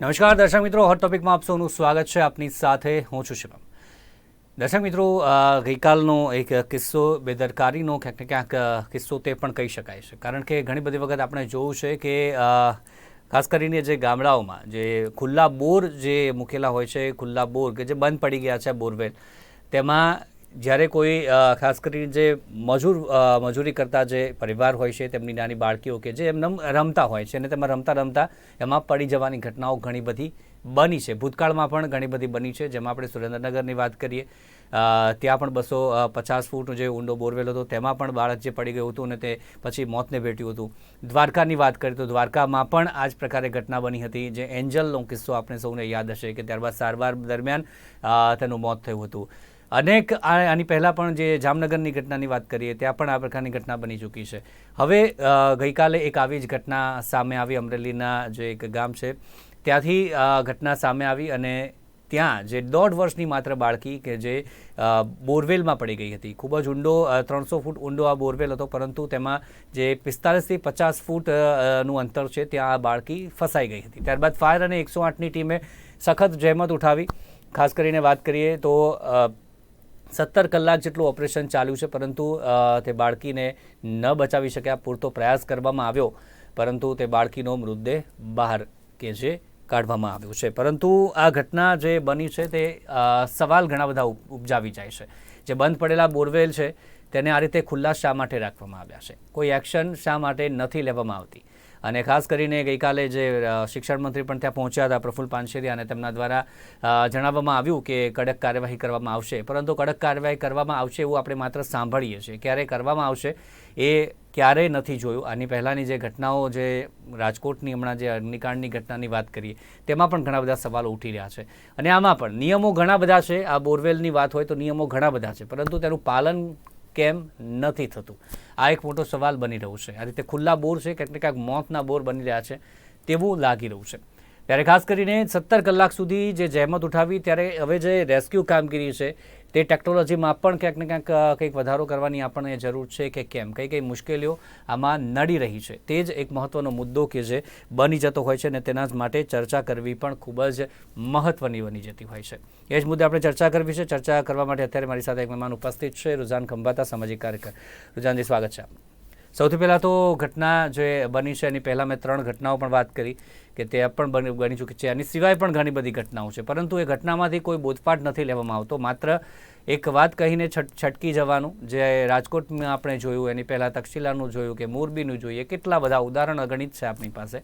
નમસ્કાર, દર્શક મિત્રો. હોટ ટોપિકમાં આપ સૌનું સ્વાગત છે. આપની સાથે હું છું શિવમ. દર્શક મિત્રો ગઈકાલનો એક કિસ્સો, બેદરકારીનો ક્યાંક ક્યાંક કિસ્સો તે પણ કહી શકાય છે. કારણ કે ઘણી બધી વખત આપણે જોયું છે કે ખાસ કરીને જે ગામડાઓમાં, જે ખુલ્લા બોર જે મૂકેલા હોય છે, ખુલ્લા બોર કે જે બંધ પડી ગયા છે બોરવેલ, તેમાં જ્યારે કોઈ ખાસ કરીને જે મજૂર મજૂરી કરતા જે પરિવાર હોય છે, તેમની નાની બાળકીઓ કે જે એમને રમતા હોય છે અને તેમાં રમતા રમતા એમાં પડી જવાની ઘટનાઓ ઘણી બધી બની છે. ભૂતકાળમાં પણ ઘણી બધી બની છે. જેમાં આપણે સુરેન્દ્રનગરની વાત કરીએ ત્યાં પણ બસો પચાસ ફૂટ જે ઊંડો બોરવેલ હતો, તેમાં પણ બાળક જે પડી ગયું હતું અને તે પછી મોતને ભેટ્યું હતું. દ્વારકાની વાત કરીએ તો દ્વારકામાં પણ આ જ પ્રકારે ઘટના બની હતી. જે એન્જલનો કિસ્સો આપણે સૌને યાદ હશે કે ત્યારબાદ સારવાર દરમિયાન તેનું મોત થયું હતું. અનેક આની પહેલાં પણ જે જામનગરની ઘટનાની વાત કરીએ ત્યાં પણ આ પ્રકારની ઘટના બની ચૂકી છે. હવે ગઈકાલે એક આવી જ ઘટના સામે આવી અમરેલીના જે એક ગામ છે ત્યાંથી ઘટના સામે આવી અને ત્યાં જે દોઢ વર્ષની માત્ર બાળકી કે જે બોરવેલમાં પડી ગઈ હતી. ખૂબ જ ઊંડો ત્રણસો ફૂટ ઊંડો આ બોરવેલ હતો પરંતુ તેમાં જે પિસ્તાલીસથી પચાસ ફૂટ અ, અ, નું અંતર છે ત્યાં આ બાળકી ફસાઈ ગઈ હતી. ત્યારબાદ ફાયર અને એકસો આઠની ટીમે સખત જહેમત ઉઠાવી. ખાસ કરીને વાત કરીએ તો સત્તર કલાક જેટલું ઓપરેશન ચાલ્યું છે, પરંતુ તે બાળકીને ન બચાવી શક્યા, પૂરતો પ્રયાસ કરવામાં આવ્યો, પરંતુ તે બાળકીનો મૃતદેહ બહાર કે જે કાઢવામાં આવ્યો છે. પરંતુ આ ઘટના જે બની છે, તે સવાલ ઘણા બધા ઉપ- ઉપજાવી જાય છે. જે બંધ પડેલા બોરવેલ છે, તેને આ રીતે ખુલ્લા શા માટે રાખવામાં આવ્યા છે? કોઈ એક્શન શા માટે નથી લેવામાં આવતી? અને ખાસ કરીને ગઈકાલે જે શિક્ષણ મંત્રી પણ ત્યાં પહોંચ્યા હતા પ્રફુલ્લ પાનશેરિયા અને તેમના દ્વારા જણાવવામાં આવ્યું કે કડક કાર્યવાહી કરવામાં આવશે. પરંતુ કડક કાર્યવાહી કરવામાં આવશે એવું આપણે માત્ર સાંભળીએ છીએ. ક્યારે કરવામાં આવશે એ ક્યારેય નથી જોયું. આની પહેલાંની જે ઘટનાઓ, જે રાજકોટની હમણાં જે અગ્નિકાંડની ઘટનાની વાત કરીએ, તેમાં પણ ઘણા બધા સવાલો ઉઠી રહ્યા છે. અને આમાં પણ નિયમો ઘણા બધા છે. આ બોરવેલની વાત હોય તો નિયમો ઘણા બધા છે. પરંતુ તેનું પાલન કેમ નથી થતું? આ એક મોટો સવાલ બની રહ્યું છે. આ રીતે ખુલ્લા બોર છે, ક્યાંક ને ક્યાંક મોતના બોર બની રહ્યા છે, તેવું લાગી રહ્યું છે. ત્યારે ખાસ કરીને સત્તર કલાક સુધી જે જહેમત ઉઠાવી, ત્યારે હવે જે રેસ્ક્યુ કામગીરી છે તે ટેકનોલોજીમાં પણ ક્યાંક ને ક્યાંક કંઈક વધારો કરવાની આપણને જરૂર છે કે કેમ? કઈ કઈ મુશ્કેલીઓ આમાં નડી રહી છે. તે જ એક મહત્વનો મુદ્દો કે જે બની જતો હોય છે અને તેના જ માટે ચર્ચા કરવી પણ ખૂબ જ મહત્વની બની જતી હોય છે. એ જ મુદ્દે આપણે ચર્ચા કરવી છે. ચર્ચા કરવા માટે અત્યારે મારી સાથે એક મહેમાન ઉપસ્થિત છે. રુઝાન ખંભાતા સામાજિક કાર્યકર. રુઝાનજી, સ્વાગત છે સૌથી પહેલાં તો ઘટના જે બની છે, એની પહેલાં મેં ત્રણ ઘટનાઓ પણ વાત કરી કે તે પણ બની બની ચૂકી છે. એની સિવાય પણ ઘણી બધી ઘટનાઓ છે. પરંતુ એ ઘટનામાંથી કોઈ બોધપાઠ નથી લેવામાં આવતો. માત્ર એક વાત કહીને છટ, છટકી જવાનું, જે રાજકોટમાં આપણે જોયું, એની પહેલાં તક્ષશિલાનું જોયું કે મોરબીનું જોઈએ, કેટલા બધા ઉદાહરણ અગણિત છે આપણી પાસે.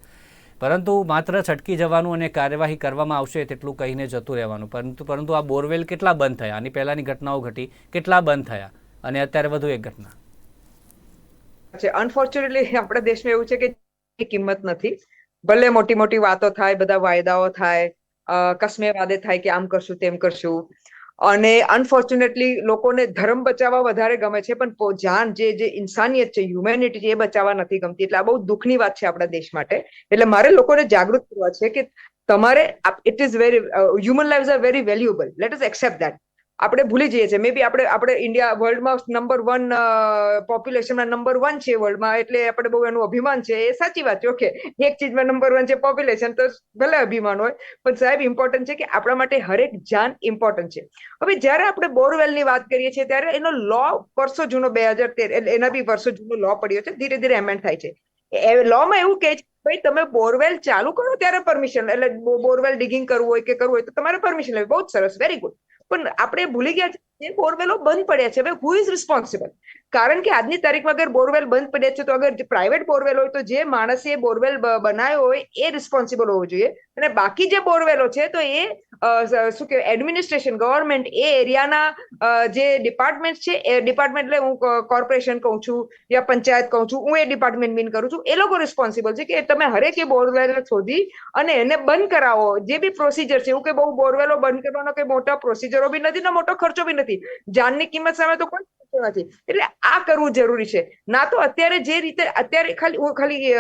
પરંતુ માત્ર છટકી જવાનું અને કાર્યવાહી કરવામાં આવશે તેટલું કહીને જતું રહેવાનું. પરંતુ પરંતુ આ બોરવેલ કેટલા બંધ થયા? આની પહેલાંની ઘટનાઓ ઘટી કેટલા બંધ થયા? અને અત્યારે વધુ એક ઘટના. છે. અનફોર્ચ્યુનેટલી આપણા દેશમાં એવું છે કે કિંમત નથી. ભલે મોટી મોટી વાતો થાય, બધા વાયદાઓ થાય કસમે વાદે થાય કે આમ કરશું, તેમ કરશું. અને અનફોર્ચ્યુનેટલી લોકોને ધર્મ બચાવવા વધારે ગમે છે, પણ જાન જે જે ઇન્સાનિયત છે હ્યુમેનિટી છે, એ બચાવવા નથી ગમતી. એટલે આ બહુ દુઃખની વાત છે આપણા દેશ માટે. એટલે મારે લોકોને જાગૃત કરવા છે કે તમારે it is very human life are very valuable let us accept that આપણે ભૂલી જઈએ છીએ. મે બી આપણે આપણે ઇન્ડિયા વર્લ્ડમાં નંબર વન પોપ્યુલેશનમાં નંબર વન છે વર્લ્ડમાં એટલે આપણે બહુ એનું અભિમાન છે. એ સાચી વાત છે. ઓકે એક ચીજમાં નંબર વન છે પોપ્યુલેશન તો ભલે અભિમાન હોય, પણ સાહેબ ઇમ્પોર્ટન્ટ છે કે આપણા માટે હરેક જાન ઇમ્પોર્ટન્ટ છે. હવે જ્યારે આપણે બોરવેલની વાત કરીએ છીએ, ત્યારે એનો લો વર્ષો જૂનો, બે હજાર તેર, એટલે એના બી વર્ષો જૂનો લો પડ્યો છે. ધીરે ધીરે એમેન્ડ થાય છે. લોમાં એવું કહે છે, ભાઈ, તમે બોરવેલ ચાલુ કરો ત્યારે પરમિશન એટલે બોરવેલ ડિગિંગ કરવું હોય કે કરવું હોય તો તમારે પરમિશન લેવી. બહુ સરસ. વેરી ગુડ પણ આપણે ભૂલી ગયા જે બોરવેલો બંધ પડ્યા છે. હવે હુ ઇઝ રિસ્પોન્સિબલ કારણ કે આજની તારીખમાં અગર બોરવેલ બંધ પડ્યા છે, તો અગર પ્રાઇવેટ બોરવેલ હોય, તો જે માણસે બોરવેલ બનાવ્યો હોય, એ રિસ્પોન્સિબલ હોવો જોઈએ. અને બાકી જે બોરવેલો છે, તો એ શું કહેવાય એડમિનિસ્ટ્રેશન ગવર્મેન્ટ એ એરિયાના જે ડિપાર્ટમેન્ટ છે, એ ડિપાર્ટમેન્ટ એટલે હું કોર્પોરેશન કહું છું, યા પંચાયત કહું છું, હું એ ડિપાર્ટમેન્ટ મીન કરું છું. એ લોકો રિસ્પોન્સિબલ છે કે તમે હરેક એ બોરવેલ શોધી અને એને બંધ કરાવો. જે બી પ્રોસિજર છે, એવું કે બહુ બોરવેલો બંધ કરવાનો કોઈ મોટા પ્રોસિજરો બી નથી ને મોટો ખર્ચો બી નથી. જાનની કિંમત સામે તો કોઈ નથી. એટલે આ કરવું જરૂરી છે. ના તો અત્યારે જે રીતે, અત્યારે ખાલી હું ખાલી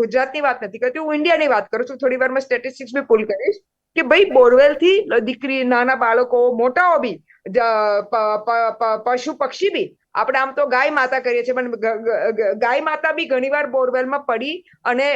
ગુજરાતની વાત નથી કરતી, હું ઇન્ડિયાની વાત કરું છું. થોડી વારમાં સ્ટેટિસ્ટિક્સ બી પુલ કરીશ કે ભાઈ બોરવેલથી દીકરી, નાના બાળકો, મોટાઓ બી પશુ પક્ષી બી આપણે આમ તો ગાય માતા કરીએ છીએ, પણ ગાય માતા બી ઘણીવાર બોરવેલમાં પડી અને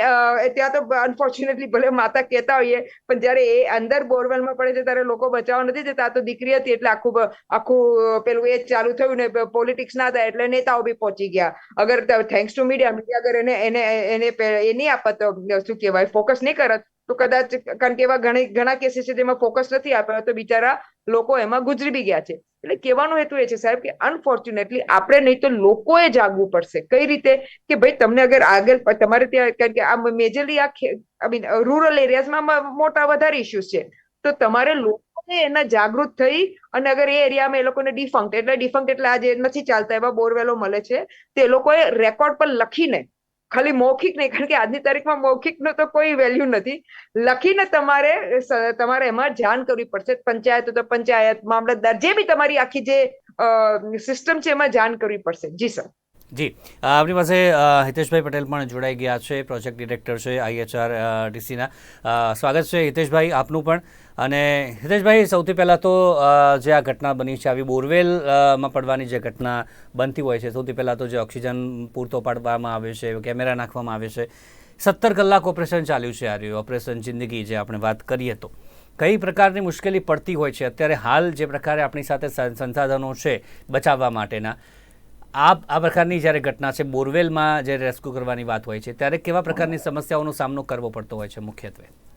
ત્યાં તો અનફોર્ચ્યુનેટલી ભલે માતા કહેતા હોઈએ, પણ જ્યારે એ અંદર બોરવેલમાં પડે છે ત્યારે લોકો બચાવવા નથી જતા તો દીકરી હતી એટલે આખું આખું, પેલું એ ચાલુ થયું ને પોલિટિક્સ ના હતા એટલે નેતાઓ બી પહોંચી ગયા. અગર થેન્ક્સ ટુ મીડિયા મીડિયા અગર એને એને એને એ નહીં આપત, શું કહેવાય ફોકસ નહીં કરત તો કદાચ, કારણ કે એવા ઘણી, ઘણા કેસીસ છે જેમાં ફોકસ નથી આપ્યો તો બિચારા લોકો એમાં ગુજરી બી ગયા છે. એટલે કહેવાનો હેતુ એ છે સાહેબ કે અનફોર્ચ્યુનેટલી આપણે નહીં તો લોકોએ જાગવું પડશે. કઈ રીતે? કે ભાઈ તમને અગર આગળ તમારે ત્યાં, કારણ કે આ મેજરલી આ આઈ મીન રૂરલ એરિયાઝમાં મોટા વધારે ઇસ્યુઝ છે. તો તમારે લોકોને એના જાગૃત થઈ અને અગર એ એરિયામાં એ લોકોને ડિફંક્ટ એટલે ડિફંક્ટ એટલે આજે નથી ચાલતા, એવા બોરવેલો મળે છે, તે લોકોએ રેકોર્ડ પર લખીને ખાલી મૌખિક નહીં, કારણ કે આજની તારીખમાં મૌખિકનો તો કોઈ વેલ્યુ નથી. લખીને તમારે તમારે એમાં જાણ કરવી પડશે. પંચાયત તો પંચાયત, મામલતદાર, જે બી તમારી આખી જે સિસ્ટમ છે એમાં જાણ કરવી પડશે. જી, સર. જી. આપણી પાસે હિતેશભાઈ પટેલ પણ જોડાઈ ગયા છે પ્રોજેક્ટ ડિરેક્ટર છે આઈએચઆર ડીસીના સ્વાગત છે હિતેશભાઈ આપનું પણ. અને હિતેશભાઈ, સૌથી પહેલાં તો જે આ ઘટના બની છે, આવી બોરવેલમાં પડવાની જે ઘટના બનતી હોય છે, સૌથી પહેલાં તો જે ઓક્સિજન પૂરતો પાડવામાં આવે છે કેમેરા નાખવામાં આવે છે. સત્તર કલાક ઓપરેશન ચાલ્યું છે આ રહ્યું, ઓપરેશન જિંદગી જે આપણે વાત કરીએ તો. કઈ પ્રકારની મુશ્કેલી પડતી હોય છે? અત્યારે હાલ જે પ્રકારે આપણી સાથે સંસાધનો છે બચાવવા માટેના આ આ પ્રકારની જ્યારે ઘટના છે, બોરવેલમાં જે રેસ્ક્યુ કરવાની વાત હોય છે, ત્યારે કેવા પ્રકારની સમસ્યાઓનો સામનો કરવો પડતો હોય છે મુખ્યત્વે?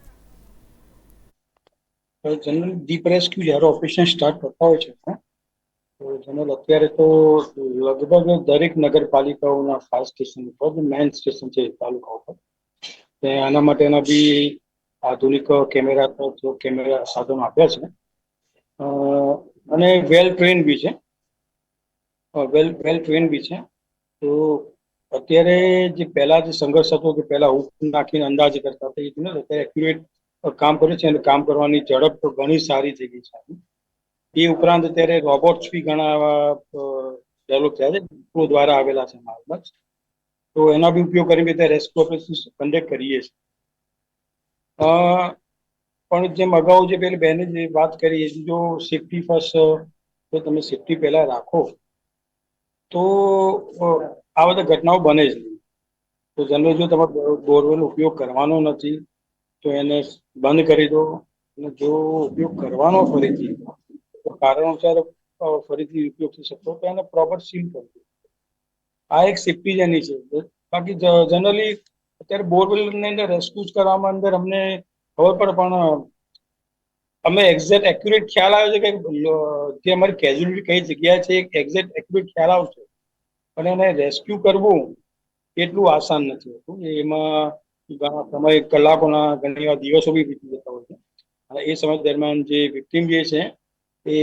જનરલ ડીપ રેસ્ક્યુ જ્યારે ઓપરેશન સ્ટાર્ટ કરતા હોય છે તો જનરલ અત્યારે તો લગભગ દરેક નગરપાલિકાઓના ફાયર સ્ટેશન ઉપર મેઇન સ્ટેશન છે તાલુકા ઉપર. આના માટેના બી આધુનિક કેમેરા કેમેરા સાધનો આપ્યા છે. અને વેલ ટ્રેન બી છે. વેલ વેલ ટ્રેન બી છે. તો અત્યારે જે પહેલા જે સંઘર્ષ હતો કે પહેલા હુક નાખીને અંદાજ કરતા હતા એ અત્યારે એક્યુરેટ કામ કરે છે અને કામ કરવાની ઝડપ તો ઘણી સારી થઈ ગઈ છે. એ ઉપરાંત અત્યારે રોબોટ્સ બી ઘણા ડેવલપ થયા છે ઇસરો દ્વારા આવેલા છે હાલમાં તો એના બી ઉપયોગ કરીને અત્યારે રેસ્ક્યુ ઓપરેશન કન્ડક્ટ કરીએ છીએ. પણ જેમ અગાઉ જે પેલી બહેને જે વાત કરી, એ જો સેફટી ફર્સ્ટ જો તમે સેફટી પહેલા રાખો, તો આ બધા ઘટનાઓ બને જ નહીં. તો જનરલ જો તમારે બોરવેલ ઉપયોગ કરવાનો નથી તો એને બંધ કરી દો. અને જો ઉપયોગ કરવાનો ફરીથી, તો કારણોસર ફરીથી ઉપયોગ થઈ શકતો. તો એને પ્રોપર સીલ કરી દો. આ એક સેફ્ટી જેની છે. બાકી જનરલી અત્યારે બોરવેલની અંદર રેસ્ક્યુ કરવામાં અંદર અમને ખબર પડે, પણ અમે એક્ઝેક્ટ એક્યુરેટ ખ્યાલ આવે છે કે જે અમારી કેઝ્યુલિટી કઈ જગ્યાએ છે, એક એક્ઝેક્ટ એક્યુરેટ ખ્યાલ આવશે. પણ એને રેસ્ક્યુ કરવું એટલું આસાન નથી હોતું. એમાં સમય કલાકોના ઘણી વાર દિવસો બી વીતી જતા હોય છે. અને એ સમય દરમિયાન જે વિક્ટીમ જે છે, એ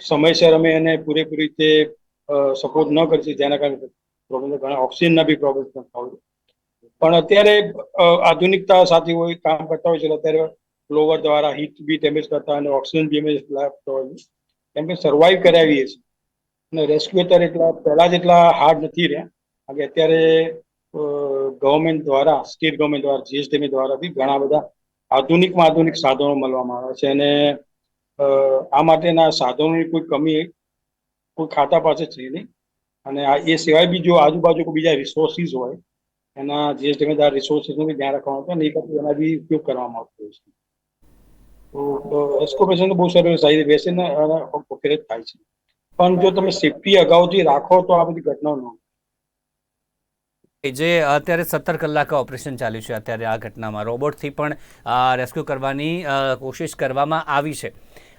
સમયસર અમે એને પૂરેપૂરી રીતે સપોર્ટ ન કરી શકીએ. જેના કારણે પ્રોબ્લેમ ઘણા ઓક્સિજનના બી પ્રોબ્લેમ થતા હોય. પણ અત્યારે આધુનિકતા સાથે હોય કામ કરતા હોય છે અત્યારે બ્લોવર દ્વારા હીટ બી ડેમેજ કરતા અને ઓક્સિજન બી ડેમેજ લાગતા હોય કેમ કે સર્વાઈવ કરાવીએ છીએ. અને રેસ્ક્યુ અત્યારે એટલા, પહેલા જેટલા હાર્ડ નથી રહ્યા. કારણ કે અત્યારે ગવર્મેન્ટ દ્વારા સ્ટેટ ગવર્મેન્ટ દ્વારા જીએસડીમી દ્વારા બી ઘણા બધા આધુનિકમાં આધુનિક સાધનો મળવામાં આવે છે અને આ માટેના સાધનોની કોઈ કમી કોઈ ખાતા પાસે છે નહીં. અને એ સિવાય બી જો આજુબાજુ કોઈ બીજા રિસોર્સિસ હોય, એના જીએસડીમી દ્વારા રિસોર્સિસનું બી ધ્યાન રાખવાનું હોય તો નહીં પછી એના બી ઉપયોગ કરવામાં આવતો હોય છે. તો એસ્કોપેશન તો બહુ સરસ સારી બેસીને ઓપરેટ થાય છે. પણ જો તમે સેફટી અગાઉથી રાખો તો આ બધી ઘટનાઓ ન જે અત્યારે સત્તર કલાક ઓપરેશન ચાલ્યું છે અત્યારે આ ઘટનામાં. રોબોટથી પણ રેસ્ક્યુ કરવાની કોશિશ કરવામાં આવી છે.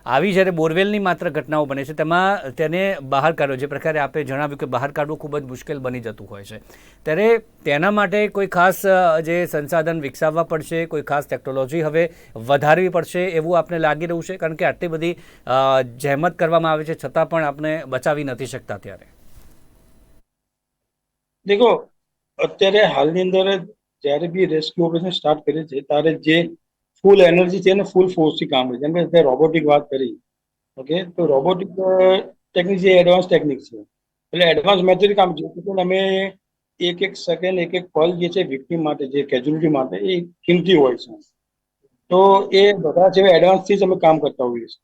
આવી જ્યારે બોરવેલની માત્ર ઘટનાઓ બને છે, તેમાં તેને બહાર કાઢવો જે પ્રકારે આપે જણાવ્યું કે બહાર કાઢવું ખૂબ જ મુશ્કેલ બની જતું હોય છે. ત્યારે તેના માટે કોઈ ખાસ જે સંસાધન વિકસાવવા પડશે, કોઈ ખાસ ટેકનોલોજી હવે વધારવી પડશે એવું આપને લાગી રહ્યું છે? કારણ કે આટલી બધી જહેમત કરવામાં આવે છે, છતાં પણ આપણે બચાવી નથી શકતા ત્યારે. દેખો અત્યારે હાલની અંદર જ્યારે બી રેસ્ક્યુ ઓપરેશન સ્ટાર્ટ કરે છે, ત્યારે જે ફૂલ એનર્જી છે એને ફૂલ ફોર્સથી કામ કરે જેમ કે રોબોટિક વાત કરી ઓકે તો રોબોટિક ટેકનિક જે એડવાન્સ ટેકનિક છે. એટલે એડવાન્સ મેથડ કામ છે. પણ અમે એક એક સેકન્ડ એક એક પલ જે છે વિક્ટિમ માટે, જે કેજ્યુલિટી માટે, એ કિંમતી હોય છે. તો એ બધા જેવા એડવાન્સથી જ અમે કામ કરતા હોઈએ છીએ.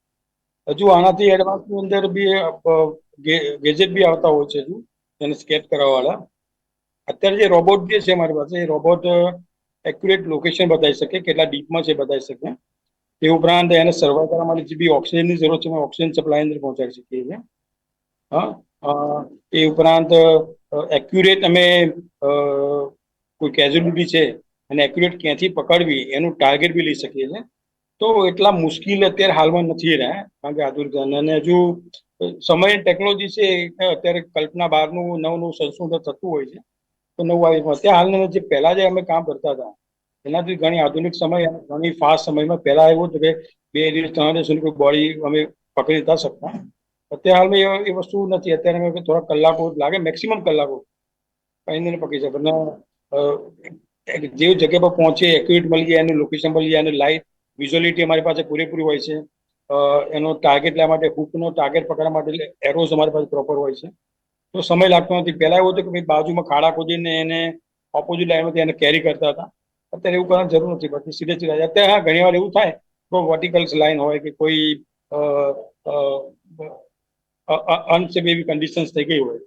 હજુ આનાથી એડવાન્સની અંદર બી ગેજેટ બી આવતા હોય છે હજુ, એને સ્કેચ કરવાવાળા અત્યારે જે રોબોટ જે છે મારી પાસે, એ રોબોટ એક્યુરેટ લોકેશન બતાવી શકે, કેટલા ડીપમાં છે બતાવી શકે. તે ઉપરાંત એને સર્વાઈવ કરવા માટે જે બી ઓક્સિજનની જરૂર છે ઓક્સિજન સપ્લાય અંદર પહોંચાડી શકીએ છીએ. હા એ ઉપરાંત એક્યુરેટ અમે કોઈ કેઝ્યુલિટી છે અને એક્યુરેટ ક્યાંથી પકડવી, એનું ટાર્ગેટ બી લઈ શકીએ છીએ. તો એટલા મુશ્કેલ અત્યારે હાલમાં નથી રહ્યા, કારણ કે આધુનિક અને હજુ સમય ટેકનોલોજી છે અત્યારે કલ્પના બહારનું નવું નવું સંશોધન થતું હોય છે. તો નવું આવી અત્યારે હાલના જે પહેલા જે અમે કામ કરતા હતા, એનાથી ઘણી આધુનિક સમય અને ઘણી ફાસ્ટ સમયમાં પહેલા એવું હતું કે બે દિવસ, ત્રણ દિવસ સુધી કોઈ બોડી અમે પકડી નતા શકતા. અત્યારે હાલમાં એ- વસ્તુ નથી. અત્યારે અમે થોડા કલાકો લાગે મેક્સિમમ કલાકો કઈ પકડી શકે અને જે જગ્યા પર પહોંચે એક્યુરેટ મળી જાય, એનું લોકેશન મળી જાય, એનું લાઈટ વિઝ્યુઅલિટી અમારી પાસે પૂરેપૂરી હોય છે. એનો ટાર્ગેટ લેવા માટે હુકનો ટાર્ગેટ પકડવા માટે એરોઝ અમારી પાસે પ્રોપર હોય છે. તો સમય લાગતો નથી. પહેલા એવું હતું કે બાજુમાં ખાડા ખોદીને એને ઓપોઝિટ લાઈનમાંથી એને કેરી કરતા હતા. અત્યારે એવું કરવાની જરૂર નથી. પછી સીધે સીધા. અત્યારે હા ઘણી વાર એવું થાય તો વર્ટિકલ લાઈન હોય કે કોઈ અનસેફ એવી કન્ડિશન્સ થઈ ગઈ હોય.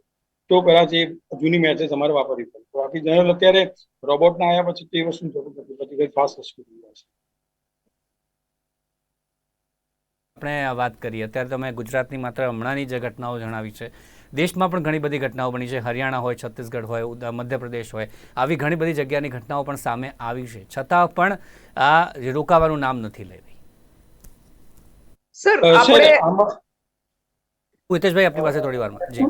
તો કદાચ એ જૂની મેસેજ અમારે વાપરવી પડે. બાકી જનરલ અત્યારે રોબોટના આવ્યા પછી તે વસ્તુ જરૂર નથી. પછી કઈ ફાસ્ટ વસ્તુ થઈ જાય છે આપણે વાત કરીએ. અત્યારે તમે ગુજરાતની માત્ર હમણાંની જે ઘટનાઓ જણાવી છે. દેશમાં પણ ઘણી બધી ઘટનાઓ બની છે. હરિયાણા હોય છત્તીસગઢ હોય મધ્યપ્રદેશ હોય આવી ઘણી બધી જગ્યાની ઘટનાઓ પણ સામે આવી છે. છતાં પણ આ રોકાવાનું નામ નથી લઈ રહી. સર આપણે હિતેશભાઈ આપણી પાસે થોડી વારમાં. જી.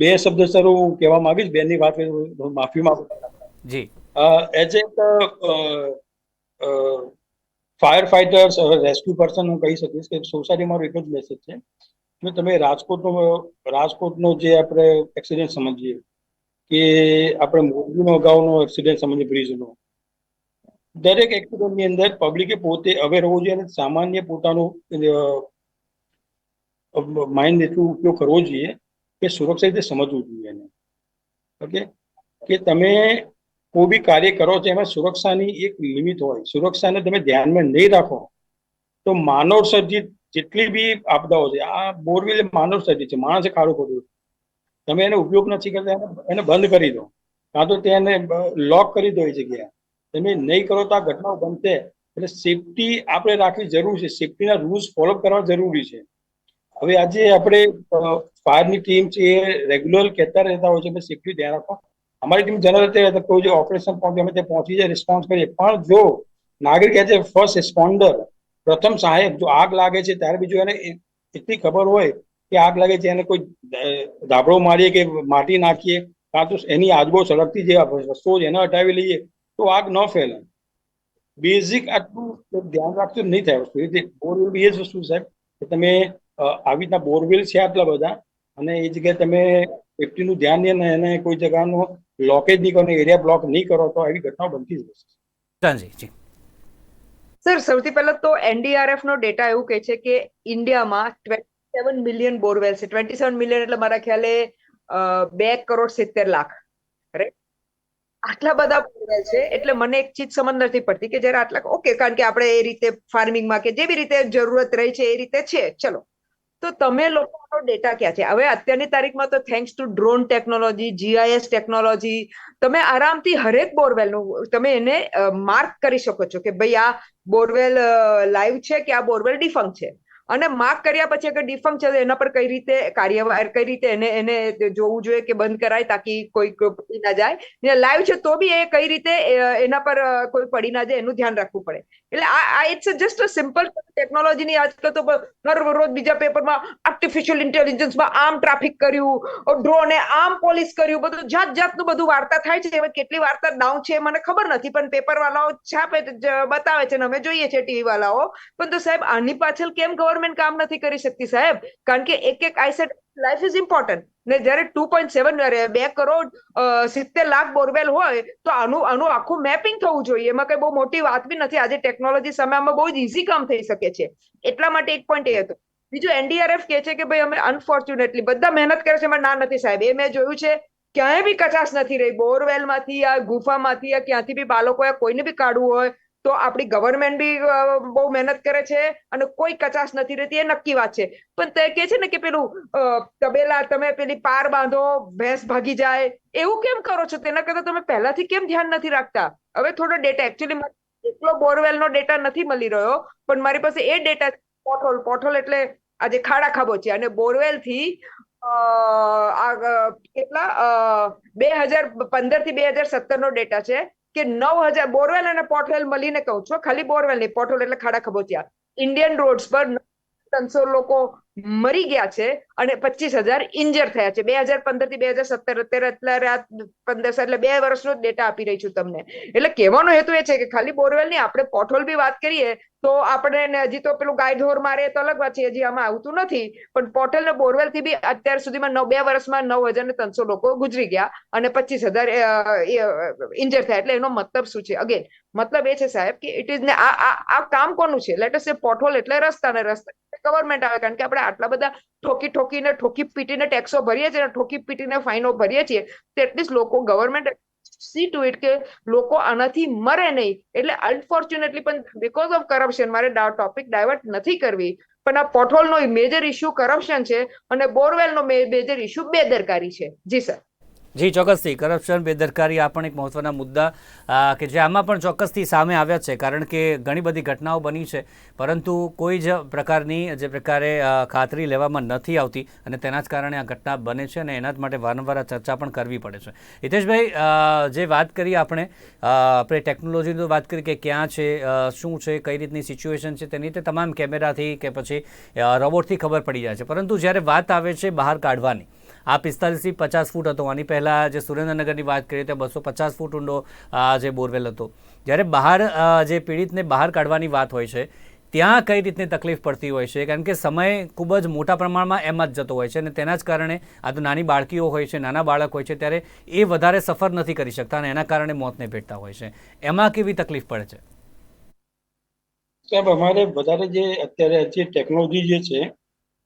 બે શબ્દ સર હું કહેવા માંગીશ. બેનની વાત માફી માંગુ. જી. એઝ એક ફાયર ફાઈટર્સ રેસ્ક્યુ પર્સન હું કહી શકીશ કે સોસાયટી મારો એક જ મેસેજ છે. જો તમે રાજકોટનો રાજકોટનો જે આપણે એક્સિડન્ટ સમજીએ, કે આપણે મોરબીનો અગાઉનો એક્સિડન્ટ સમજીએ, બ્રિજનો. દરેક એક્સિડન્ટની અંદર પબ્લિકે પોતે અવેર હોવું જોઈએ અને સામાન્ય પોતાનું માઇન્ડ એટલું ઉપયોગ કરવો જોઈએ કે સુરક્ષા રીતે સમજવું જોઈએ એને. ઓકે કે તમે કોઈ બી કાર્ય કરો છો એમાં સુરક્ષાની એક લિમિટ હોય, સુરક્ષાને તમે ધ્યાનમાં નહીં રાખો, તો માનવ સર્જિત જેટલી બી આપદાઓ છે, આ બોરવેલ માનવ સર્જિત છે, માણસે ખાડું ખોદ્યું. તમે એને ઉપયોગ નથી કરતા, એને- બંધ કરી દો. કાં તો તેને લોક કરી દો એ જગ્યા તમે નહીં કરો તો આ ઘટનાઓ બનશે. એટલે સેફટી આપણે રાખવી જરૂર છે. સેફટીના રૂલ્સ ફોલો કરવા જરૂરી છે. હવે આજે આપણે ફાયરની ટીમ છે એ રેગ્યુલર કહેતા રહેતા હોય છે કે સેફટી ધ્યાન રાખો. અમારી ટીમ જનરલ અત્યારે કોઈ જે ઓપરેશન પહોંચે, અમે તે પહોંચી જાય રિસ્પોન્સ કરીએ. પણ જો નાગરિક એઝ એ ફર્સ્ટ રિસ્પોન્ડર પ્રથમ સહાયક જો આગ લાગે છે, ત્યારે બીજું એને એટલી ખબર હોય કે આગ લાગે છે, એને કોઈ ધાબળો મારીએ કે માટી નાખીએ, કાં તો એની આજુબાજુ સળગતી જે વસ્તુઓ એને હટાવી લઈએ, તો આગ ન ફેલે બેઝિક આટલું ધ્યાન રાખતું નહીં થાય વસ્તુ. એ બોરવેલ બી એ જ વસ્તુ સાહેબ, કે તમે આવી રીતના બોરવેલ છે આટલા બધા, અને એ જગ્યાએ તમે સેફ્ટીનું ધ્યાન નહીં અને એને કોઈ જગાનો બ્લોકેજ નહીં કરો એરિયા બ્લોક નહીં કરો, તો આવી ઘટનાઓ બનતી જ રહેશે જી. સર, સૌથી પહેલા તો એનડીઆરએફ નો ડેટા એવું કહે છે કે ઇન્ડિયામાં ટ્વેન્ટી સેવન મિલિયન બોરવેલ છે. ટ્વેન્ટી સેવન મિલિયન એટલે મારા ખ્યાલે બે કરોડ સિત્તેર લાખ? આટલા બધા બોરવેલ છે, એટલે મને એક ચીજ સમજ નથી પડતી કે જયારે આટલા ઓકે, કારણ કે આપણે એ રીતે ફાર્મિંગમાં કે જેવી રીતે જરૂરત રહી છે એ રીતે છે. ચલો. તો તમે લોકોનો ડેટા ક્યાં છે? હવે અત્યારની તારીખમાં તો thanks to drone technology GIS technology તમે આરામથી હરેક બોરવેલનું, તમે એને માર્ક કરી શકો છો કે ભાઈ આ બોરવેલ લાઈવ છે કે આ બોરવેલ ડિફંક છે? અને માર્ક કર્યા પછી અગર ડિફંક છે તો એના પર કઈ રીતે કાર્યવાહી, કઈ રીતે એને એને જોવું જોઈએ કે બંધ કરાય તાકી કોઈ પડી ના જાય? લાઈવ છે તો બી એ કઈ રીતે એના પર કોઈ પડી ના જાય એનું ધ્યાન રાખવું પડે. એટલે આ ઇટ્સ જસ્ટ અ સિમ્પલ ટેકનોલોજીની આજકાલ તો રોજ બીજા પેપરમાં આર્ટિફિશિયલ ઇન્ટેલિજન્સમાં આમ ટ્રાફિક કર્યું ડ્રોને આમ પોલીસ કર્યું, બધું જાત જાતનું બધું વાર્તા થાય છે, એમાં કેટલી વાર્તા ડાઉન છે મને ખબર નથી, પણ પેપર વાળાઓ છાપે બતાવે છે ને અમે જોઈએ છે ટીવી વાળાઓ. પણ તો સાહેબ આની પાછળ કેમ ગવર્મેન્ટ કામ નથી કરી શકતી સાહેબ? કારણ કે એક એક આઈસેટ લાઈફ ઇઝ ઇમ્પોર્ટન્ટ ને જ્યારે ટુ પોઈન્ટ સેવન બે કરોડ સિત્તેર લાખ બોરવેલ હોય, તો આનું આનું આખું મેપિંગ થવું જોઈએ. એમાં કઈ બહુ મોટી વાત બી નથી. આજે ટેકનોલોજી સમયમાં બહુ જ ઇઝી કામ થઈ શકે છે. એટલા માટે એક પોઈન્ટ એ હતો. બીજું એનડીઆરએફ કે છે કે ભાઈ અમે અનફોર્ચ્યુનેટલી બધા મહેનત કરે છે, એમાં ના નથી સાહેબ. એ મેં જોયું છે, ક્યાંય બી કચાશ નથી રહી. બોરવેલમાંથી, આ ગુફામાંથી, આ ક્યાંથી બી બાળકોએ કોઈને બી કાઢવું હોય તો આપણી ગવર્મેન્ટ બી બહુ મહેનત કરે છે અને કોઈ કચાશ નથી રહેતી એ નક્કી વાત છે. પણ તે કે છે ને કે પેલું તબેલા તમે પેલી પાર બાંધો ભેંસ ભાગી જાય એવું કેમ કરો છો? તેના કરતા તમે પહેલાથી કેમ ધ્યાન નથી રાખતા? હવે થોડો ડેટા એકચ્યુઅલી એટલો બોરવેલ નો ડેટા નથી મળી રહ્યો પણ મારી પાસે એ ડેટા પોથોલ પોથોલ એટલે આજે ખાડા ખાબોચિયા અને બોરવેલથી અ, આ અ, કેટલા? બે હજાર પંદરથી બે હજાર સત્તર નો ડેટા છે. કે નવ હજાર બોરવેલ અને પોટવેલ મળીને કહું છું. ખાલી બોરવેલ નહીં પોટવેલ એટલે ખાડા ખબોચિયા ઇન્ડિયન રોડ્સ પર ત્રણસો લોકો મરી ગયા છે અને પચીસ હજાર ઇન્જર થયા છે. બે હજાર પંદરથી બે હજાર સત્તર અત્યારે આ પંદર એટલે બે વર્ષનો ડેટા આપી રહી છું તમને. એટલે કહેવાનો હેતુ એ છે કે ખાલી બોરવેલની આપણે પોટહોલ બી વાત કરીએ તો આપણે હજી તો પેલું ગાય ઢોર મારે તો અલગ વાત છે, હજી આમાં આવતું નથી. પણ પોટલ ને બોરવેલથી બી અત્યાર સુધીમાં નવ, બે વર્ષમાં નવ હજાર ને ત્રણસો લોકો ગુજરી ગયા અને પચીસ હજાર ઇન્જર થયા. એટલે એનો મતલબ શું છે? અગેન મતલબ એ છે સાહેબ કે ઇટ ઇઝ ને આ આ આ કામ કોનું છે? લેટ એ પોટહોલ એટલે રસ્તા ને રસ્તા. ગવર્મેન્ટ આવે કારણ કે આપણે આટલા બધા ઠોકી ઠોકીને, ઠોકી પીટીને ટેક્સો ભરીએ છીએ ઠોકી પીટીને ફાઇનો ભરીએ છીએ તો એટલીસ્ટ લોકો ગવર્મેન્ટ સી ટુ ઇટ કે લોકો આનાથી મરે નહીં. એટલે અનફોર્ચ્યુનેટલી પણ બિકોઝ ઓફ કરપ્શન મારે ટોપિક ડાયવર્ટ નથી કરવી. પણ આ પોટહોલનો મેજર ઇશ્યુ કરપ્શન છે અને બોરવેલનો મેજર ઇશ્યુ બેદરકારી છે. જી સર જી, ચોક્કસથી. કરપ્શન બેદરકારી, આ પણ એક મહત્વના મુદ્દા કે જે આમાં પણ ચોક્કસથી સામે આવ્યા છે. કારણ કે ઘણી બધી ઘટનાઓ બની છે, પરંતુ કોઈ જ પ્રકારની, જે પ્રકારે ખાતરી લેવામાં નથી આવતી અને તેના જ કારણે આ ઘટના બને છે અને એના જ માટે વારંવાર ચર્ચા પણ કરવી પડે છે. હિતેશભાઈ જે વાત કરી આપણે આપણે ટેકનોલોજીની વાત કરી કે ક્યાં છે શું છે, કઈ રીતની સિચ્યુએશન છે, તેની રીતે તમામ કેમેરાથી કે પછી રોબોટથી ખબર પડી જાય છે. પરંતુ જ્યારે વાત આવે છે બહાર કાઢવાની આ પિસ્તાલીસથી પચાસ ફૂટ હતો. આની પહેલાં જે સુરેન્દ્રનગરની વાત કરીએ તો બસો પચાસ ફૂટ ઊંડો જે બોરવેલ હતો. જ્યારે બહાર જે પીડિતને બહાર કાઢવાની વાત હોય છે, ત્યાં કઈ રીતની તકલીફ પડતી હોય છે? કારણ કે સમય ખૂબ જ મોટા પ્રમાણમાં એમાં જ જતો હોય છે અને તેના જ કારણે આ તો નાની બાળકીઓ હોય છે, નાના બાળક હોય છે, ત્યારે એ વધારે સફર નથી કરી શકતા અને એના કારણે મોતને ભેટતા હોય છે. એમાં કેવી તકલીફ પડે છે? સાહેબ, અમારે વધારે જે અત્યારે જે ટેકનોલોજી જે છે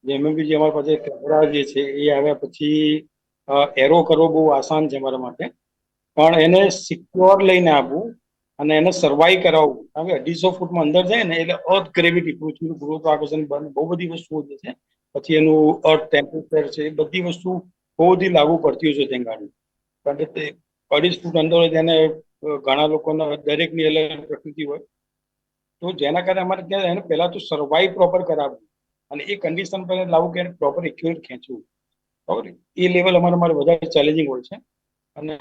બી અમારા પાસે કેમેરા જે છે, એ આવ્યા પછી એરો કરવો બહુ આસાન છે અમારા માટે. પણ એને સિક્યોર લઈને આવવું અને એને સર્વાઈવ કરાવવું. કારણ કે અઢીસો ફૂટમાં અંદર જાય ને એટલે અર્થ ગ્રેવિટી પૃથ્વીનું ગુરુત્વાકર્ષણ બંધ બહુ બધી વસ્તુઓ જે છે, પછી એનું અર્થ ટેમ્પરેચર છે, એ બધી વસ્તુ બહુ બધી લાગુ પડતી હોય છે ત્યાં ગાડી. કારણ કે તે અઢીસ ફૂટ અંદર હોય તેને ઘણા લોકોના દરેકની અલગ પ્રકૃતિ હોય. તો જેના કારણે અમારે ત્યાં એને પહેલાં તો સર્વાઈવ પ્રોપર કરાવવું. અને એ કન્ડિશન પર લાવું કે પ્રોપર એક્યુરેટ ખેંચવું. બરાબર? એ લેવલ અમારે મારે વધારે ચેલેન્જિંગ હોય છે. અને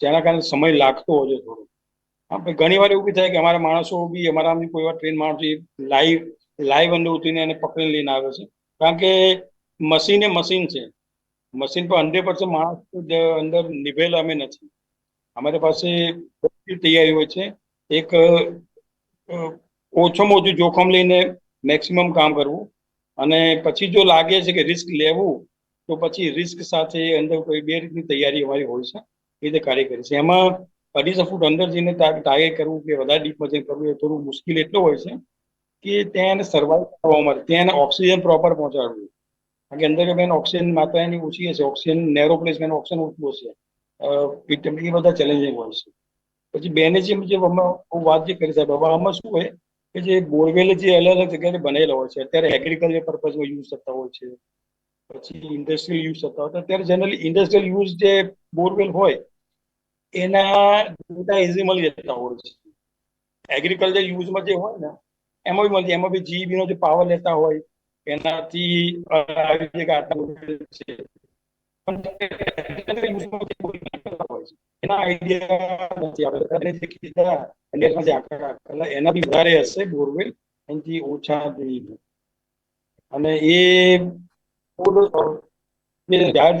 જેના કારણે સમય લાગતો હોય છે થોડો. હા ઘણી વાર એવું બી થાય કે અમારા માણસો બી, અમારા કોઈ વાર ટ્રેન માણસો લાઈવ લાઈવ અંદર ઉતરીને એને પકડીને લઈને આવે છે. કારણ કે મશીન એ મશીન છે. મશીન પર હંડ્રેડ પર્સન્ટ માણસ અંદર નિભેલા અમે નથી. અમારી પાસે તૈયારી હોય છે. એક ઓછામાં ઓછું જોખમ લઈને મેક્સિમમ કામ કરવું. અને પછી જો લાગે છે કે રિસ્ક લેવું, તો પછી રિસ્ક સાથે અંદર કોઈ બે રીતની તૈયારી અમારી હોય છે. એ રીતે કાર્ય કરે છે. એમાં અઢીસો ફૂટ અંદર જઈને ટાર્ગેટ કરવું કે વધારે ડીપમાં જઈને કરવું એ થોડું મુશ્કેલ એટલું હોય છે કે ત્યાં એને સર્વાઈવ કરવા માટે, ત્યાં એને ઓક્સિજન પ્રોપર પહોંચાડવું. કારણ કે અંદર બેન ઓક્સિજન માત્રા એની ઓછી હશે ઓક્સિજન નેરો પ્લેસમાં ઓક્સિજન ઓછું હશે. એ બધા ચેલેન્જિંગ હોય છે. પછી બેને જે જે વાત જે કરી સાહેબ હવે આમાં શું હોય કે જે બોરવેલ જે અલગ અલગ જગ્યાએ બનેલા હોય છે. અત્યારે એગ્રીકલ્ચર પર્પઝમાં યુઝ થતા હોય છે. પછી ઇન્ડસ્ટ્રીયલ યુઝ થતા હોય અત્યારે જનરલી ઇન્ડસ્ટ્રીયલ યુઝ જે બોરવેલ હોય, એના ડેટા ઇઝી મળી જતા હોય છે. એગ્રીકલ્ચર યુઝમાં જે હોય ને, એમાં બી મળી એમાં બી જીબીનો જે પાવર લેતા હોય, એનાથી આવી છે. એના આઈડિયા નથી અત્યારે જે કીધા ઇન્ડિયામાં જે આંકડા આપેલા, વધારે હશે બોરવેલ એનાથી ઓછા અને એ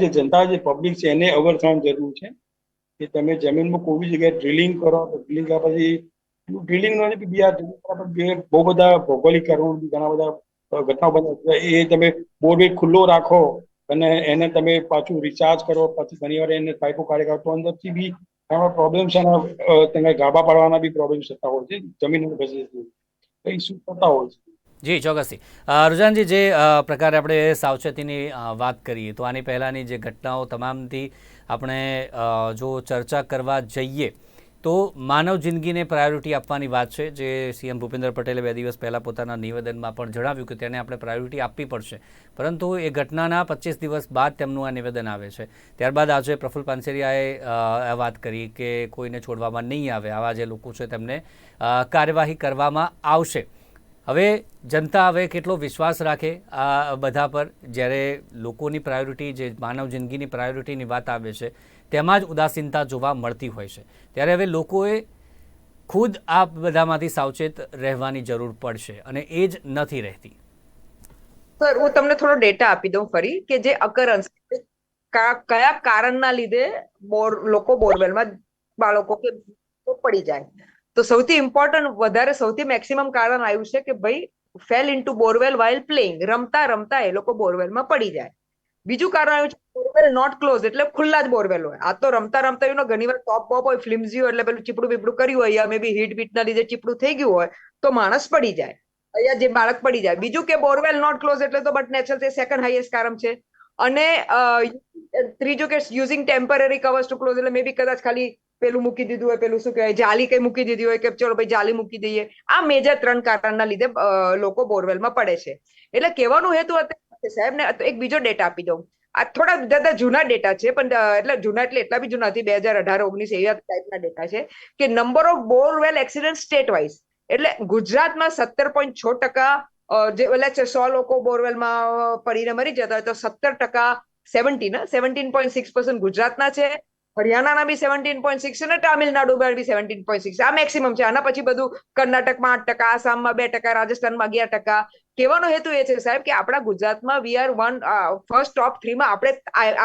જે જનતા જે પબ્લિક છે એને અવર થવાની જરૂર છે કે તમે જમીનમાં કોઈ જગ્યાએ ડ્રિલિંગ કરો તો ડ્રિલિંગ કર્યા પછી ડ્રિલિંગ નો નથી બી આ drilling કર્યા પછી બે બહુ બધા ભૌગોલિક કારણો ઘણા બધા ઘટનાઓ બને એ તમે બોરવેલ ખુલ્લો રાખો અને એને તમે પાછું રિચાર્જ કરો પછી ઘણી વાર એને પાઇપો કાઢી કાઢો તો અંદરથી બી એમાં પ્રોબ્લેમ છે અને તમે ગાભા પાડવાના બી પ્રોબ્લેમ થતા હોય છે જમીન ઘસી ઇસ્યુ થતા હોય છે. જી ચોક્કસથી. અ, રુજાનજી જે પ્રકારે આપણે સાવચેતીની વાત કરીએ તો આની પહેલાંની જે ઘટનાઓ તમામથી આપણે જો ચર્ચા કરવા જઈએ તો માનવ જિંદગીને પ્રાયોરિટી આપવાની વાત છે જે સીએમ ભૂપેન્દ્ર પટેલે બે દિવસ પહેલાં પોતાના નિવેદનમાં પણ જણાવ્યું કે તેને આપણે પ્રાયોરિટી આપવી પડશે. પરંતુ એ ઘટનાના પચીસ દિવસ બાદ તેમનું આ નિવેદન આવે છે. ત્યારબાદ આજે પ્રફુલ્લ પાનસેરિયાએ વાત કરી કે કોઈને છોડવામાં નહીં આવે. આવા જે લોકો છે તેમને કાર્યવાહી કરવામાં આવશે. હવે જનતા હવે કેટલો વિશ્વાસ રાખે આ બધા પર? જ્યારે લોકોની પ્રાયોરિટી જે માનવ જિંદગીની પ્રાયોરિટીની વાત આવે છે, તેમાં જ ઉદાસીનતા જોવા મળતી હોય છે. ત્યારે હવે લોકોએ ખુદ આ બધામાંથી સાવચેત રહેવાની જરૂર પડશે અને એ જ નથી રહેતી. સર, હું તમને થોડો ડેટા આપી દઉં ફરી કે જે અકરન્સ કયા કારણના લીધે બોર, લોકો બોરવેલમાં બાળકો કે પડી જાય. તો સૌથી ઇમ્પોર્ટન્ટ વધારે સૌથી મેક્સિમમ કારણ આવ્યું છે કે ભાઈ fell into borewell while playing રમતા રમતા એ લોકો બોરવેલમાં પડી જાય. બીજું કારણ આવ્યું છે બોરવેલ નોટ ક્લોઝ એટલે ખુલ્લા જ બોરવેલ હોય. આ તો રમતા રમતા એનો ઘણી વાર ટોપ બોપ હોય ફ્લિમ્સી હોય, એટલે પેલું ચીપડું બીપડું કર્યું હોય, યા મે બી હીટ બીટના લીધે ચીપડું થઈ ગયું હોય, તો માણસ પડી જાય. અહીંયા જે બાળક પડી જાય. બીજું કે બોરવેલ નોટ ક્લોઝ એટલે તો બટ નેચરલ તે સેકન્ડ હાઈએસ્ટ કારણ છે. અને ત્રીજું કે using temporary covers to close એટલે મે બી કદાચ ખાલી પેલું મૂકી દીધું હોય, પેલું શું કહેવાય, જાલી કઈ મૂકી દીધી હોય કે ચલો ભાઈ જાલી મૂકી દઈએ. આ મેજર ત્રણ કારણના લીધે લોકો બોરવેલમાં પડે છે. એટલે કહેવાનું હેતુ અત્યારે સાહેબ ને એક બીજો ડેટા આપી દઉં. આ થોડા દાદા જૂના ડેટા છે, પણ એટલે જૂના એટલે એટલા બી જૂના નથી, બે હજાર અઢાર ઓગણીસ એવા ટાઈપના ડેટા છે, કે number of borewell accident state wise એટલે ગુજરાતમાં સત્તર પોઈન્ટ છ ટકા જે એટલે છે, સો લોકો બોરવેલમાં પડીને મરી જતા હોય તો સત્તર ટકા seventeen seventeen point six percent ગુજરાતના છે. હરિયાણાના બી સેવન્ટીન પોઈન્ટ સિક્સ અને તામિલનાડુમાં બી સેવન્ટીન પોઈન્ટ સિક્સ આ મેક્સિમમ છે. આના પછી બધું કર્ણાટકમાં આઠ ટકા, આસામમાં બે ટકા, રાજસ્થાનમાં અગિયાર ટકા. કહેવાનો હેતુ એ છે, સાહેબ, કે આપણા ગુજરાતમાં we are one first top થ્રીમાં આપણે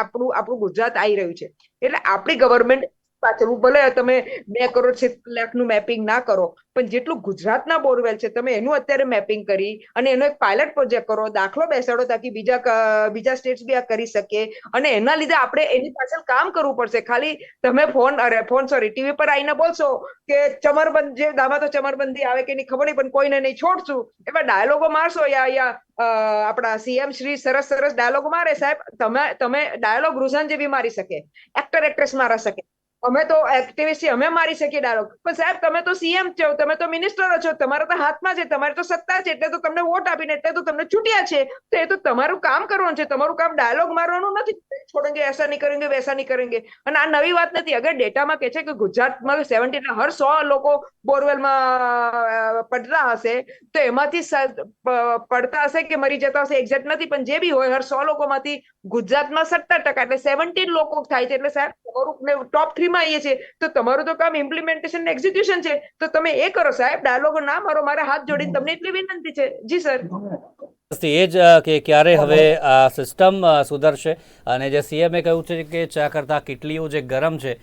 આપણું આપણું ગુજરાત આવી રહ્યું છે. એટલે આપણી ગવર્મેન્ટ પાછળ. ભલે તમે બે કરોડ સિત્તેર લાખનું મેપિંગ ના કરો, પણ જેટલું ગુજરાતના બોરવેલ છે, તમે એનું અત્યારે મેપિંગ કરી અને એનો એક પાયલટ પ્રોજેક્ટ કરો, દાખલો બેસાડો તાકી બીજા બીજા સ્ટેટ્સ બી આ કરી શકે. અને એના લીધે આપણે એની પાછળ કામ કરવું પડશે. ખાલી તમે ફોન, અરે ફોન સોરી ટીવી પર આવીને બોલશો કે ચમરબંધ, જે દામા તો ચમરબંધી આવે કે નહીં ખબર નહીં, પણ કોઈને નહીં છોડશું. એવા ડાયલોગો મારશો યા યા આપણા સીએમ શ્રી સરસ સરસ ડાયલોગો મારે સાહેબ. તમે તમે ડાયલોગ રૂઝાન જેવી મારી શકે. એક્ટર, એક્ટ્રેસ મારા શકે. અમે તો એક્ટિવિસ્ટ અમે મારી શકીએ ડાયલોગ પણ સાહેબ, તમે તો સીએમ છો, તમે તો મિનિસ્ટર છો, તમારા તો હાથમાં છે, તમારી તો સત્તા છે, એટલે તો તમને વોટ આપીને, એટલે તો તમને ચૂંટ્યા છે. તો એ તો તમારું કામ કરવાનું છે, તમારું કામ ડાયલોગ મારવાનું નથી. છોડેંગે એસા નહીં કરેંગે વૈસા નહીં કરેંગે. અને આ નવી વાત નથી. અગર ડેટામાં કે છે કે ગુજરાતમાં સેવન્ટી હર સો લોકો બોરવેલમાં પડતા હશે તો એમાંથી પડતા હશે કે મરી જતા હશે એક્ઝેક્ટ નથી. પણ જે બી હોય હર સો લોકોમાંથી ગુજરાતમાં સત્તર ટકા એટલે સેવન્ટીન લોકો થાય છે. એટલે સાહેબ તમારું ટોપ થ્રીમાં આવીએ છીએ. તો તમારું તો કામ ઇમ્પ્લિમેન્ટેશન એક્ઝિક્યુશન છે. તો તમે એ કરો સાહેબ ડાયલોગો ના મારો મારે હાથ જોડીને તમને એટલી વિનંતી છે. જી સર એ જ કે ક્યારે હવે આ સિસ્ટમ સુધરશે? અને જે સીએમએ કહ્યું છે કે ચા કરતાં કેટલીઓ જે ગરમ છે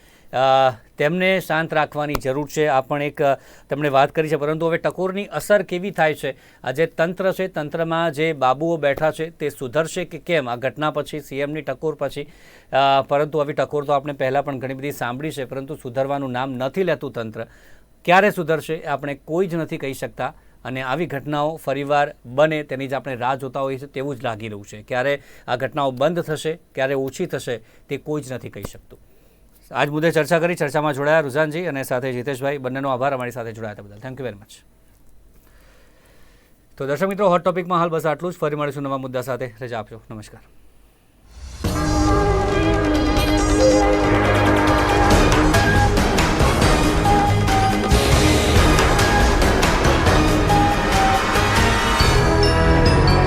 તેમને શાંત રાખવાની જરૂર છે. આ પણ એક તેમણે વાત કરી છે. પરંતુ હવે ટકોરની અસર કેવી થાય છે? આ જે તંત્ર છે તંત્રમાં જે બાબુઓ બેઠા છે તે સુધરશે કે કેમ? આ ઘટના પછી સીએમની ટકોર પછી પરંતુ આવી ટકોર તો આપણે પહેલાં પણ ઘણી બધી સાંભળી છે પરંતુ સુધરવાનું નામ નથી લેતું તંત્ર. ક્યારે સુધરશે આપણે કોઈ જ નથી કહી શકતા. અને આવી ઘટનાઓ ફરીવાર બને તેની જ આપણે રાહ જોતા હોઈએ છીએ, તેવું જ લાગી રહ્યું છે. ક્યારે આ ઘટનાઓ બંધ થશે, ક્યારે ઓછી થશે, તે કોઈ જ નથી કહી શકતું. આજ મુદ્દે ચર્ચા કરી, ચર્ચામાં જોડાયા રુઝાનજી અને સાથે જીતેશભાઈ. બંનેનો આભાર, અમારી સાથે જોડાયા બદલ. થેન્ક યુ વેરી મચ તો દર્શક મિત્રો હોટ ટોપિકમાં હાલ બસ આટલું જ. ફરી મળીશું નવા મુદ્દા સાથે. રજા આપજો. નમસ્કાર.